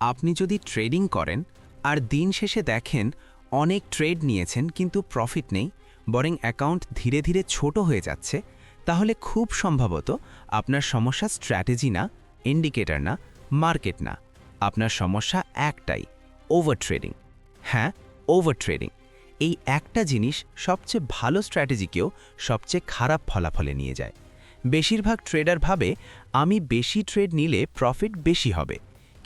আপনি যদি ট্রেডিং করেন আর দিন শেষে দেখেন অনেক ট্রেড নিয়েছেন কিন্তু প্রফিট নেই, বরং অ্যাকাউন্ট ধীরে ধীরে ছোট হয়ে যাচ্ছে, তাহলে খুব সম্ভবত আপনার সমস্যা স্ট্র্যাটেজি না ইন্ডিকেটার না মার্কেট না। আপনার সমস্যা একটাই ওভার ট্রেডিং হ্যাঁ ওভার ট্রেডিং এই একটা জিনিস সবচেয়ে ভালো স্ট্র্যাটেজিকেও সবচেয়ে খারাপ ফলাফলে নিয়ে যায়। বেশিরভাগ ট্রেডার ভাবে, আমি বেশি ট্রেড নিলে প্রফিট বেশি হবে।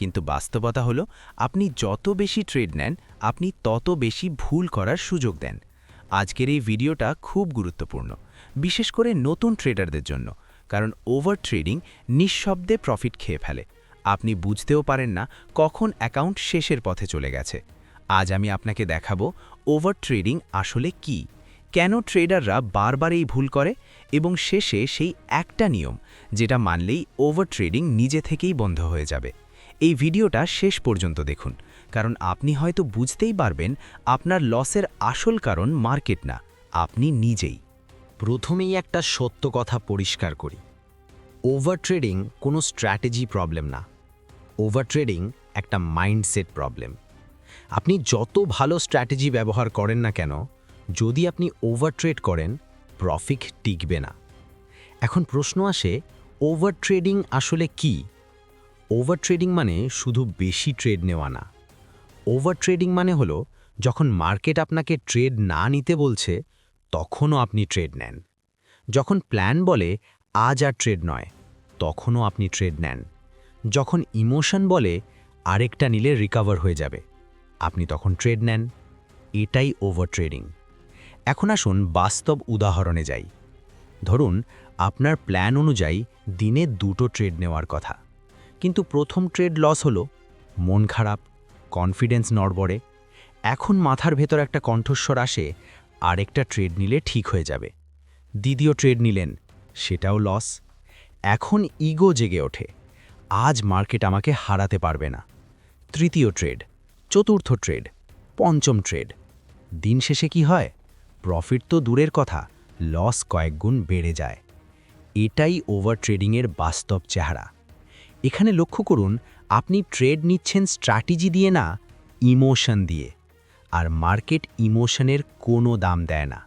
কিন্তু বাস্তবতা হলো, আপনি যত বেশি ট্রেড নেন, আপনি তত বেশি ভুল করার সুযোগ দেন। আজকের এই ভিডিওটা খুব গুরুত্বপূর্ণ, বিশেষ করে নতুন ট্রেডারদের জন্য, কারণ ওভার ট্রেডিং নিঃশব্দে প্রফিট খেয়ে ফেলে। আপনি বুঝতেও পারেন না কখন অ্যাকাউন্ট শেষের পথে চলে গেছে। আজ আমি আপনাকে দেখাবো ওভার ট্রেডিং আসলে কি, কেন ট্রেডাররা বারবার এই ভুল করে, এবং শেষে সেই একটা নিয়ম, যেটা মানলেই ওভার ট্রেডিং নিজে থেকেই বন্ধ হয়ে যাবে। এই ভিডিওটা শেষ পর্যন্ত দেখুন, কারণ আপনি হয়তো বুঝতেই পারবেন আপনার লসের আসল কারণ মার্কেট না, আপনি নিজেই। প্রথমেই একটা সত্য কথা পরিষ্কার করি। ওভার ট্রেডিং কোনো স্ট্র্যাটেজি প্রবলেম না। ওভার ট্রেডিং একটা মাইন্ডসেট প্রবলেম আপনি যত ভালো স্ট্র্যাটেজি ব্যবহার করেন না কেন, যদি আপনি ওভার ট্রেড করেন প্রফিট টিকবে না। এখন প্রশ্ন আসে ওভার ট্রেডিং আসলে কি? ওভার ট্রেডিং মানে শুধু বেশি ট্রেড নেওয়া না। ওভার ট্রেডিং মানে হলো, যখন মার্কেট আপনাকে ট্রেড না নিতে বলছে, তখনও আপনি ট্রেড নেন। যখন প্ল্যান বলে, আজ আর ট্রেড নয় তখনও আপনি ট্রেড নেন। যখন ইমোশন বলে, আরেকটা নিলে রিকাভার হয়ে যাবে আপনি তখন ট্রেড নেন। এটাই ওভার ট্রেডিং এখন আসুন বাস্তব উদাহরণে যাই। ধরুন, আপনার প্ল্যান অনুযায়ী দিনে দুটো ট্রেড নেওয়ার কথা। কিন্তু প্রথম ট্রেড লস হলো, মন খারাপ কনফিডেন্স নড়বড়ে, এখন মাথার ভেতর একটা কণ্ঠস্বর আসে, আরেকটা ট্রেড নিলে ঠিক হয়ে যাবে। দ্বিতীয় ট্রেড নিলেন, সেটাও লস এখন ইগো জেগে ওঠে, আজ মার্কেট আমাকে হারাতে পারবে না। তৃতীয় ট্রেড চতুর্থ ট্রেড পঞ্চম ট্রেড দিন শেষে কি হয়? প্রফিট তো দূরের কথা লস কয়েক গুণ বেড়ে যায়। এটাই ওভার ট্রেডিংয়ের বাস্তব চেহারা। এখানে লক্ষ্য করুন, আপনি ট্রেড নিচ্ছেন স্ট্র্যাটেজি দিয়ে না, ইমোশন দিয়ে। আর মার্কেট ইমোশনের কোনো দাম দেয় না।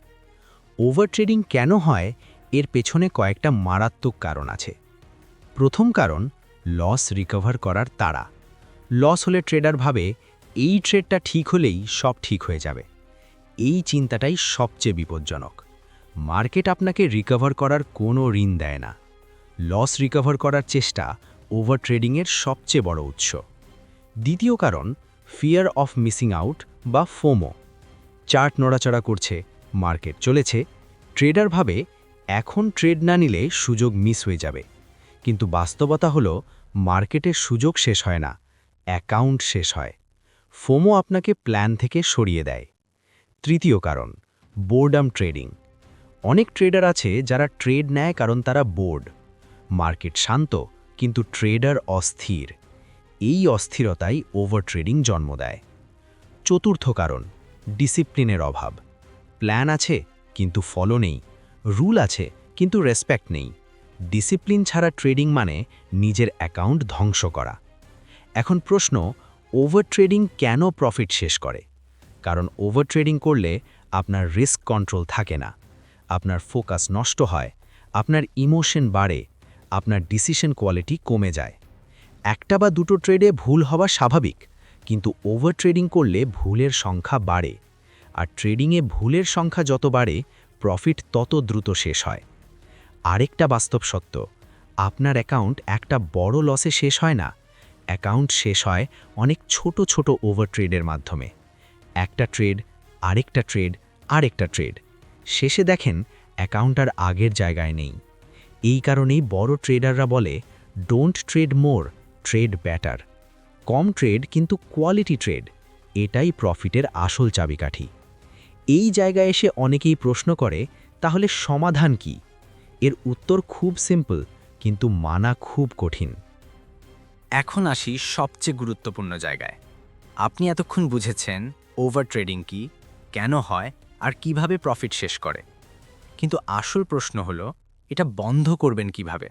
ওভার ট্রেডিং কেন হয়? এর পেছনে কয়েকটা মারাত্মক কারণ আছে। প্রথম কারণ, লস রিকভার করার তাড়া। লস হলে ট্রেডার ভাবে, এই ট্রেডটা ঠিক হলেই সব ঠিক হয়ে যাবে। এই চিন্তাটাই সবচেয়ে বিপজ্জনক। মার্কেট আপনাকে রিকভার করার কোনো ঋণ দেয় না। লস রিকভার করার চেষ্টা ওভার ট্রেডিংয়ের সবচেয়ে বড় উৎস। দ্বিতীয় কারণ ফিয়ার অফ মিসিং আউট বা ফোমো। চার্ট নড়াচড়া করছে, মার্কেট চলেছে। ট্রেডার ভাবে, এখন ট্রেড না নিলে সুযোগ মিস হয়ে যাবে। কিন্তু বাস্তবতা হলো মার্কেটের সুযোগ শেষ হয় না, অ্যাকাউন্ট শেষ হয়। ফোমো আপনাকে প্ল্যান থেকে সরিয়ে দেয়। তৃতীয় কারণ, বোর্ডাম ট্রেডিং। অনেক ট্রেডার আছে যারা ট্রেড নেয় কারণ তারা বোর্ড। মার্কেট শান্ত কিন্তু ট্রেডার অস্থির। এই অস্থিরতাই ওভার ট্রেডিং জন্ম দেয়। চতুর্থ কারণ, ডিসিপ্লিনের অভাব। প্ল্যান আছে, কিন্তু ফলো নেই। রুল আছে, কিন্তু রেসপেক্ট নেই। ডিসিপ্লিন ছাড়া ট্রেডিং মানে নিজের অ্যাকাউন্ট ধ্বংস করা। এখন প্রশ্ন ওভার ট্রেডিং কেন প্রফিট শেষ করে? কারণ ওভার ট্রেডিং করলে আপনার রিস্ক কন্ট্রোল থাকে না। আপনার ফোকাস নষ্ট হয়। আপনার ইমোশন বাড়ে। আপনার ডিসিশন কোয়ালিটি কমে যায়। একটা বা দুটো ট্রেডে ভুল হওয়া স্বাভাবিক, কিন্তু ওভার ট্রেডিং করলে ভুলের সংখ্যা বাড়ে। আর ট্রেডিংয়ে ভুলের সংখ্যা যত বাড়ে প্রফিট তত দ্রুত শেষ হয়। আরেকটা বাস্তব সত্য, আপনার অ্যাকাউন্ট একটা বড় লসে শেষ হয় না। অ্যাকাউন্ট শেষ হয় অনেক ছোট ছোট ওভার ট্রেডের মাধ্যমে। একটা ট্রেড আরেকটা ট্রেড আরেকটা ট্রেড শেষে দেখেন অ্যাকাউন্ট আর আগের জায়গায় নেই। এই কারণেই বড় ট্রেডাররা বলে don't trade more trade better com trade কিন্তু কোয়ালিটি ট্রেড এটাই প্রফিটের আসল চাবিকাঠি। এই জায়গায় এসে অনেকেই প্রশ্ন করে, তাহলে সমাধান কি? এর উত্তর খুব সিম্পল কিন্তু মানা খুব কঠিন। এখন আসি সবচেয়ে গুরুত্বপূর্ণ জায়গায়। আপনি এতক্ষণ বুঝেছেন ওভার ট্রেডিং কি, কেন হয়, আর কীভাবে প্রফিট শেষ করে। কিন্তু আসল প্রশ্ন হলো এটা বন্ধ করবেন কীভাবে?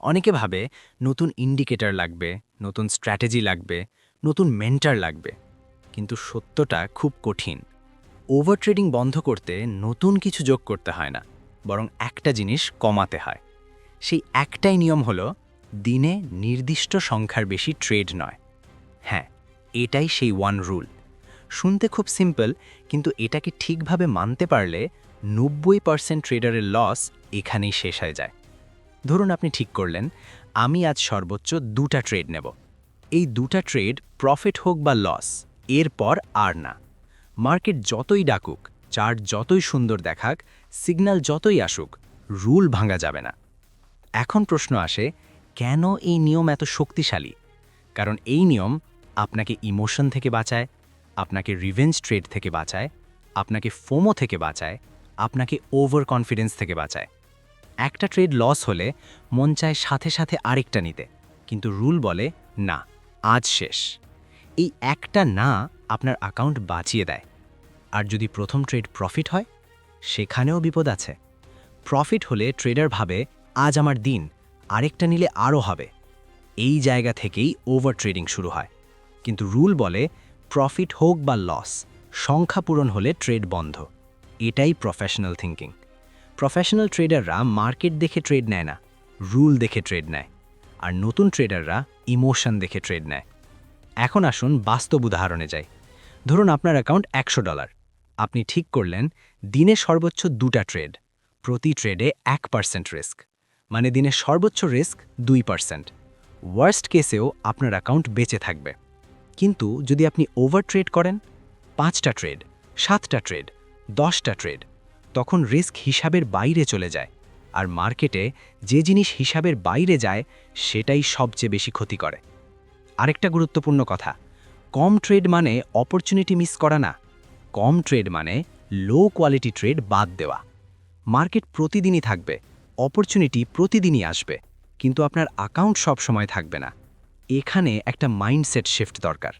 অনেকে ভাবে নতুন ইন্ডিকেটর লাগবে, নতুন স্ট্র্যাটেজি লাগবে, নতুন মেন্টার লাগবে। কিন্তু সত্যটা খুব কঠিন। ওভার ট্রেডিং বন্ধ করতে নতুন কিছু যোগ করতে হয় না, বরং একটা জিনিস কমাতে হয়। সেই একটাই নিয়ম হলো, দিনে নির্দিষ্ট সংখ্যার বেশি ট্রেড নয়। হ্যাঁ এটাই সেই ওয়ান রুল শুনতে খুব সিম্পল কিন্তু এটাকে ঠিকভাবে মানতে পারলে নব্বই পার্সেন্ট ট্রেডারের লস এখানেই শেষ হয়ে যায়। ধরুন আপনি ঠিক করলেন, আমি আজ সর্বোচ্চ দুটা ট্রেড নেব। এই দুটা ট্রেড প্রফিট হোক বা লস এরপর আর না। মার্কেট যতই ডাকুক চার্ট যতই সুন্দর দেখাক সিগন্যাল যতই আসুক রুল ভাঙা যাবে না। এখন প্রশ্ন আসে, কেন এই নিয়ম এত শক্তিশালী? কারণ এই নিয়ম আপনাকে ইমোশন থেকে বাঁচায়, আপনাকে রিভেঞ্জ ট্রেড থেকে বাঁচায়, আপনাকে ফোমো থেকে বাঁচায় আপনাকে ওভার কনফিডেন্স থেকে বাঁচায়। একটা ট্রেড লস হলে মন চায় সাথে সাথে আরেকটা নিতে, কিন্তু রুল বলে না, আজ শেষ। এই একটা না আপনার অ্যাকাউন্ট বাঁচিয়ে দেয়। আর যদি প্রথম ট্রেড প্রফিট হয়, সেখানেও বিপদ আছে। প্রফিট হলে ট্রেডার ভাবে, আজ আমার দিন, আরেকটা নিলে আরও হবে। এই জায়গা থেকেই ওভার ট্রেডিং শুরু হয়। কিন্তু রুল বলে প্রফিট হোক বা লস সংখ্যা পূরণ হলে ট্রেড বন্ধ। এটাই প্রফেশনাল থিঙ্কিং প্রফেশনাল ট্রেডাররা মার্কেট দেখে ট্রেড নেয় না রুল দেখে ট্রেড নেয়, আর নতুন ট্রেডাররা ইমোশন দেখে ট্রেড নেয়। এখন আসুন বাস্তব উদাহরণে যাই। ধরুন আপনার অ্যাকাউন্ট একশো ডলার আপনি ঠিক করলেন, দিনে সর্বোচ্চ দুটা ট্রেড প্রতি ট্রেডে এক পার্সেন্ট রিস্ক মানে দিনে সর্বোচ্চ রিস্ক দুই পার্সেন্ট ওয়ার্স্ট কেসেও আপনার অ্যাকাউন্ট বেঁচে থাকবে। কিন্তু যদি আপনি ওভার ট্রেড করেন, পাঁচটা ট্রেড সাতটা ট্রেড দশটা ট্রেড তখন রিস্ক হিসাবের বাইরে চলে যায় আর মার্কেটে যে জিনিস হিসাবের বাইরে যায়, সেটাই সবচেয়ে বেশি ক্ষতি করে। আরেকটা গুরুত্বপূর্ণ কথা, কম ট্রেড মানে অপরচুনিটি মিস করা না। কম ট্রেড মানে লো কোয়ালিটি ট্রেড বাদ দেওয়া। মার্কেট প্রতিদিনই থাকবে অপরচুনিটি প্রতিদিনই আসবে, কিন্তু আপনার অ্যাকাউন্ট সব সময় থাকবে না। এখানে একটা মাইন্ডসেট শিফট দরকার।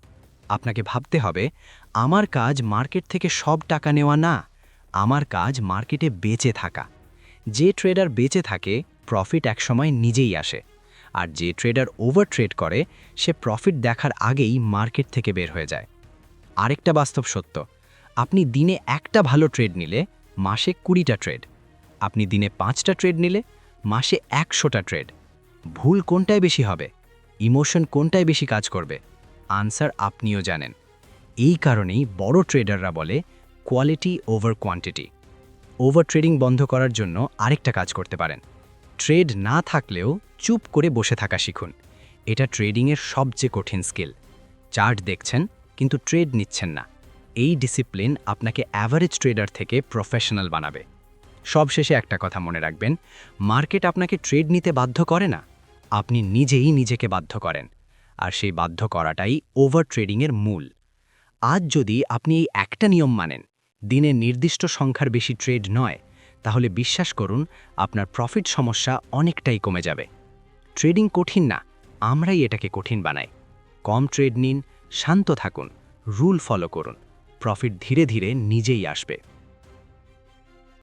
আপনাকে ভাবতে হবে, আমার কাজ মার্কেট থেকে সব টাকা নেওয়া না, আমার কাজ মার্কেটে বেঁচে থাকা। যে ট্রেডার বেঁচে থাকে প্রফিট একসময় নিজেই আসে। আর যে ট্রেডার ওভার ট্রেড করে, সে প্রফিট দেখার আগেই মার্কেট থেকে বের হয়ে যায়। আরেকটা বাস্তব সত্য, আপনি দিনে একটা ভালো ট্রেড নিলে, মাসে কুড়িটা ট্রেড। আপনি দিনে পাঁচটা ট্রেড নিলে, মাসে একশোটা ট্রেড। ভুল কোনটায় বেশি হবে? ইমোশন কোনটায় বেশি কাজ করবে? আনসার আপনিও জানেন। এই কারণেই বড় ট্রেডাররা বলে quality over quantity. Over trading বন্ধ করার জন্য আরেকটা কাজ করতে পারেন। ট্রেড না থাকলেও চুপ করে বসে থাকা শিখুন। এটা ট্রেডিংয়ের সবচেয়ে কঠিন স্কিল। চার্ট দেখছেন, কিন্তু ট্রেড নিচ্ছেন না। এই ডিসিপ্লিন আপনাকে অ্যাভারেজ ট্রেডার থেকে প্রফেশনাল বানাবে। সবশেষে একটা কথা মনে রাখবেন, মার্কেট আপনাকে ট্রেড নিতে বাধ্য করে না। আপনি নিজেই নিজেকে বাধ্য করেন। আর সেই বাধ্য করাটাই ওভার ট্রেডিংয়ের মূল। আজ যদি আপনি এই একটা নিয়ম মানেন, দিনে নির্দিষ্ট সংখ্যার বেশি ট্রেড নয়, তাহলে বিশ্বাস করুন আপনার প্রফিট সমস্যা অনেকটাই কমে যাবে। ট্রেডিং কঠিন না, আমরাই এটাকে কঠিন বানাই। কম ট্রেড নিন, শান্ত থাকুন, রুল ফলো করুন, প্রফিট ধীরে ধীরে নিজেই আসবে।